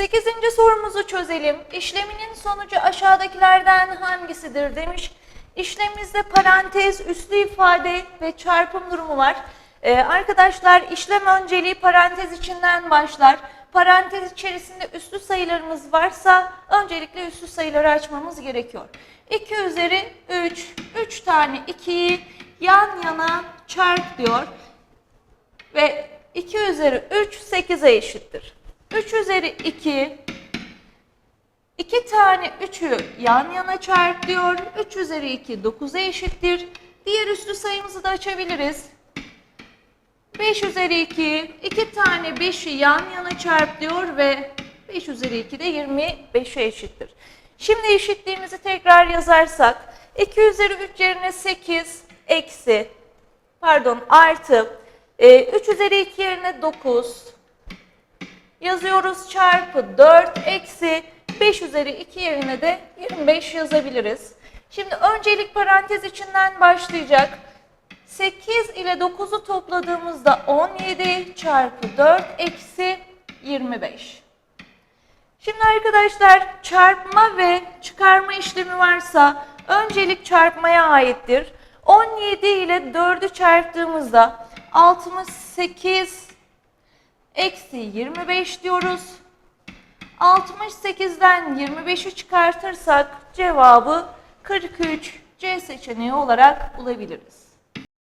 8. sorumuzu çözelim. İşleminin sonucu aşağıdakilerden hangisidir demiş. İşlemimizde parantez, üslü ifade ve çarpım durumu var. Ee, arkadaşlar işlem önceliği parantez içinden başlar. Parantez içerisinde üslü sayılarımız varsa öncelikle üslü sayıları açmamız gerekiyor. 2 üzeri 3, 3 tane 2'yi yan yana çarp diyor. Ve 2 üzeri 3 8'e eşittir. 3 üzeri 2 2 tane 3'ü yan yana çarp diyor. 3 üzeri 2 9'a eşittir. Diğer üslü sayımızı da açabiliriz. 5 üzeri 2 2 tane 5'i yan yana çarp diyor ve 5 üzeri 2 de 25'e eşittir. Şimdi eşitliğimizi tekrar yazarsak 2 üzeri 3 yerine 8 eksi pardon artı e, 3 üzeri 2 yerine 9 yazıyoruz çarpı 4 eksi 5 üzeri 2 yerine de 25 yazabiliriz. Şimdi öncelik parantez içinden başlayacak. 8 ile 9'u topladığımızda 17 çarpı 4 eksi 25. Şimdi arkadaşlar çarpma ve çıkarma işlemi varsa öncelik çarpmaya aittir. 17 ile 4'ü çarptığımızda 68 eksi 25 diyoruz. 68'den 25'i çıkartırsak cevabı 43 C seçeneği olarak bulabiliriz.